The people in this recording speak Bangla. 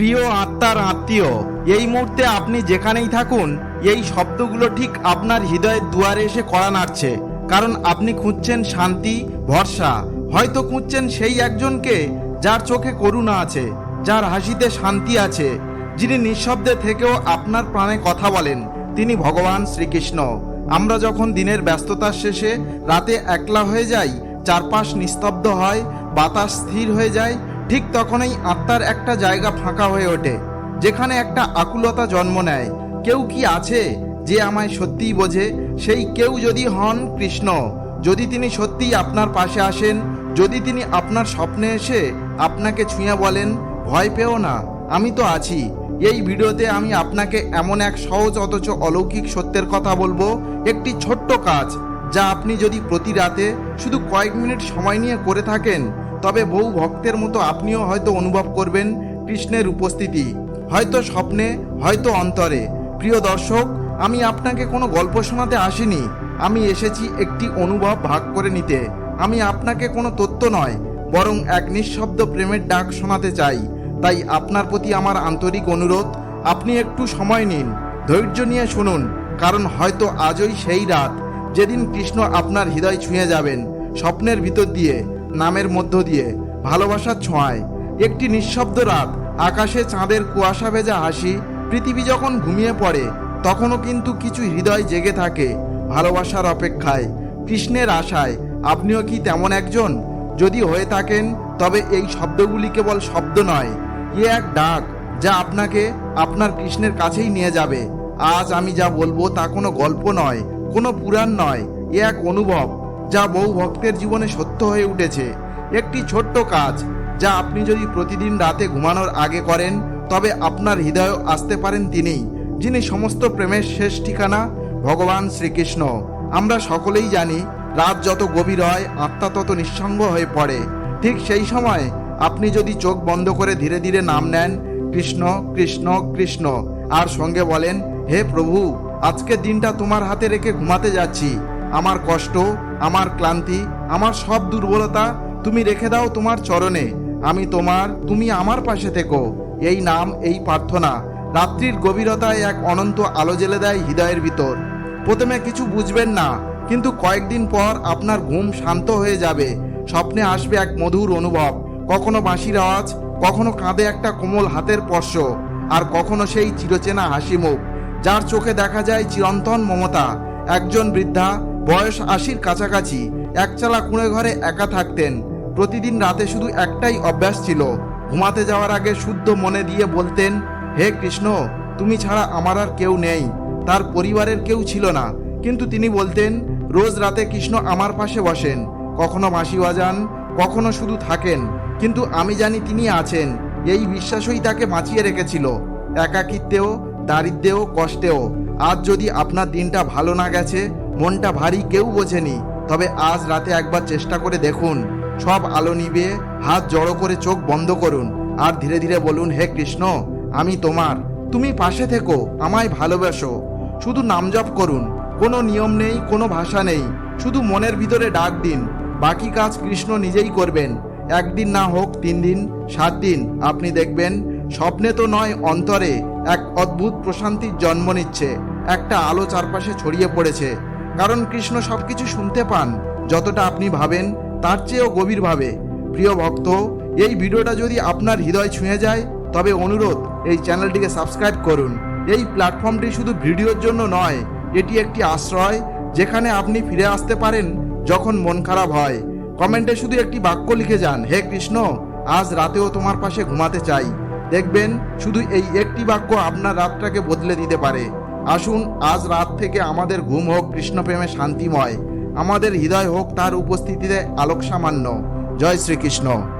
প্রিয় আত্মার আত্মীয়, এই মুহূর্তে আপনি যেখানেই থাকুন, এই শব্দগুলো ঠিক আপনার হৃদয়ের দুয়ারে এসে কড়া নাড়ছে। কারণ আপনি খুঁজছেন শান্তি, ভরসা। হয়তো খুঁজছেন সেই একজনকে যার চোখে করুণা আছে, যার হাসিতে শান্তি আছে, যিনি নিঃশব্দে থেকেও আপনার প্রাণে কথা বলেন। তিনি ভগবান শ্রীকৃষ্ণ। আমরা যখন দিনের ব্যস্ততার শেষে রাতে একলা হয়ে যাই, চারপাশ নিস্তব্ধ হয়, বাতাস স্থির হয়ে যায় ঠিক তখনই আত্মার একটা জায়গা ফাঁকা হয়ে ওঠে, যেখানে একটা আকুলতা জন্ম নেয়। কেউ কি আছে যে আমায় সত্যিই বোঝে? সেই কেউ যদি হন কৃষ্ণ, যদি তিনি সত্যিই আপনার পাশে আসেন, যদি তিনি আপনার স্বপ্নে এসে আপনাকে ছুঁয়ে বলেন, ভয় পেও না, আমি তো আছি। এই ভিডিওতে আমি আপনাকে এমন এক সহজ অথচ অলৌকিক সত্যের কথা বলব, একটি ছোট্ট কাজ, যা আপনি যদি প্রতি রাতে শুধু কয়েক মিনিট সময় নিয়ে করে থাকেন তবে বহু ভক্তের মতো আপনিও হয়তো অনুভব করবেন কৃষ্ণের উপস্থিতি। হয়তো স্বপ্নে, হয়তো অন্তরে। প্রিয় দর্শক, আমি আপনাকে কোনো গল্প শোনাতে আসিনি। আমি এসেছি একটি অনুভব ভাগ করে নিতে। আমি আপনাকে কোনো তথ্য নয়, বরং এক নিঃশব্দ প্রেমের ডাক শোনাতে চাই। তাই আপনার প্রতি আমার আন্তরিক অনুরোধ, আপনি একটু সময় নিন, ধৈর্য নিয়ে শুনুন, কারণ হয়তো আজই সেই রাত, যেদিন কৃষ্ণ আপনার হৃদয় ছুঁয়ে যাবেন, স্বপ্নের ভিতর দিয়ে। নামের মধ্য দিয়ে ভালোবাসার ছোঁয়ায়। একটি নিঃশব্দ রাত, আকাশে চাঁদের কুয়াশা ভেজা হাসি, পৃথিবী যখন ঘুমিয়ে পড়ে, তখনও কিন্তু কিছু হৃদয় জেগে থাকে ভালোবাসার অপেক্ষায়। কৃষ্ণের আশায়, আপনিও কি তেমন একজন? যদি হয়ে থাকেন, তবে এই শব্দগুলি কেবল শব্দ নয়, এ এক ডাক যা আপনাকে আপনার কৃষ্ণের কাছেই নিয়ে যাবে। আজ আমি যা বলব তা কোনো গল্প নয়, কোনো পুরাণ নয়, এ এক অনুভব। যা বহু ভক্তের জীবনে সত্য হয়ে উঠেছে। একটি ছোট্ট কাজ, যা আপনি যদি প্রতিদিন রাতে ঘুমানোর আগে করেন, তবে আপনার হৃদয় আসতে পারেন তিনি, যিনি সমস্ত প্রেমের শেষ ঠিকানা, ভগবান শ্রীকৃষ্ণ। আমরা সকলেই জানি, রাত যত গভীর হয়, আত্মা তত নিঃসঙ্গ হয়ে পড়ে। ঠিক সেই সময়, আপনি যদি চোখ বন্ধ করে ধীরে ধীরে নাম নেন, কৃষ্ণ কৃষ্ণ কৃষ্ণ, আর সঙ্গে বলেন, হে প্রভু, আজকের দিনটা তোমার হাতে রেখে ঘুমাতে যাচ্ছি। আমার কষ্ট, আমার ক্লান্তি, আমার সব দুর্বলতা তুমি রেখে দাও তোমার চরণে। আমি তোমার, তুমি আমার পাশে থেকো। এই নাম, এই প্রার্থনা রাত্রির গভীরতায় এক অনন্ত আলো জ্বেলে দেয় হৃদয়ের ভিতর। প্রথমে কিছু বুঝবেন না, কিন্তু কয়েকদিন পর আপনার ঘুম শান্ত হয়ে যাবে। স্বপ্নে আসবে এক মধুর অনুভব। কখনো বাঁশির আওয়াজ, কখনো কাঁধে একটা কোমল হাতের স্পর্শ, আর কখনো সেই চিরচেনা হাসি মুখ যার চোখে দেখা যায় চিরন্তন মমতা। একজন বৃদ্ধা বয়স আশির কাছাকাছি একচালা কুঁড়ে ঘরে একা থাকতেন। প্রতিদিন রাতে শুধু একটাই অভ্যাস ছিল, ঘুমাতে যাওয়ার আগে শুদ্ধ মনে দিয়ে বলতেন, হে কৃষ্ণ, তুমি ছাড়া আমার আর কেউ নেই, তার পরিবারের কেউ ছিল না। কিন্তু তিনি বলতেন, রোজ রাতে কৃষ্ণ আমার পাশে বসেন, কখনো বাঁশি বাজান, কখনো শুধু থাকেন, কিন্তু আমি জানি তিনি আছেন। এই বিশ্বাসই তাকে বাঁচিয়ে রেখেছিল, একাকিত্বেও দারিদ্রেও কষ্টেও। আজ যদি আপনার দিনটা ভালো না গেছে মনটা ভারী কেউ বোঝেনি, তবে আজ রাতে একবার চেষ্টা করে দেখুন। সব আলো নিবে হাত জড়ো করে চোখ বন্ধ করুন আর ধীরে ধীরে বলুন, হে কৃষ্ণ, আমি তোমার। তুমি পাশে থেকো, আমায় ভালোবাসো। শুধু নাম জপ করুন, কোনো নিয়ম নেই, কোনো ভাষা নেই। শুধু মনের ভিতরে ডাক দিন, বাকি কাজ কৃষ্ণ নিজেই করবেন। একদিন না হোক তিন দিন, সাত দিন, আপনি দেখবেন, স্বপ্নে তো নয় অন্তরে এক অদ্ভুত প্রশান্তির জন্ম নিচ্ছে, একটা আলো চারপাশে ছড়িয়ে পড়েছে। কারণ কৃষ্ণ সবকিছু শুনতে পান, যতটা আপনি ভাবেন, তার চেয়েও গভীরভাবে। প্রিয় ভক্ত, এই ভিডিওটা যদি আপনার হৃদয় ছুঁয়ে যায়, তবে অনুরোধ, এই চ্যানেলটিকে সাবস্ক্রাইব করুন। এই প্ল্যাটফর্মটি শুধু ভিডিওর জন্য নয়, এটি একটি আশ্রয়, যেখানে আপনি ফিরে আসতে পারেন যখন মন খারাপ হয়। কমেন্টে শুধু একটি বাক্য লিখে যান, হে কৃষ্ণ, আজ রাতেও তোমার পাশে ঘুমাতে চাই। দেখবেন, শুধু এই একটি বাক্য আপনার রাতটাকে বদলে দিতে পারে। আসুন, আজ রাত থেকে আমাদের ঘুম হোক কৃষ্ণপ্রেমে শান্তিময়। আমাদের হৃদয় হোক তার উপস্থিতিতে আলোক সামান্য জয় শ্রীকৃষ্ণ।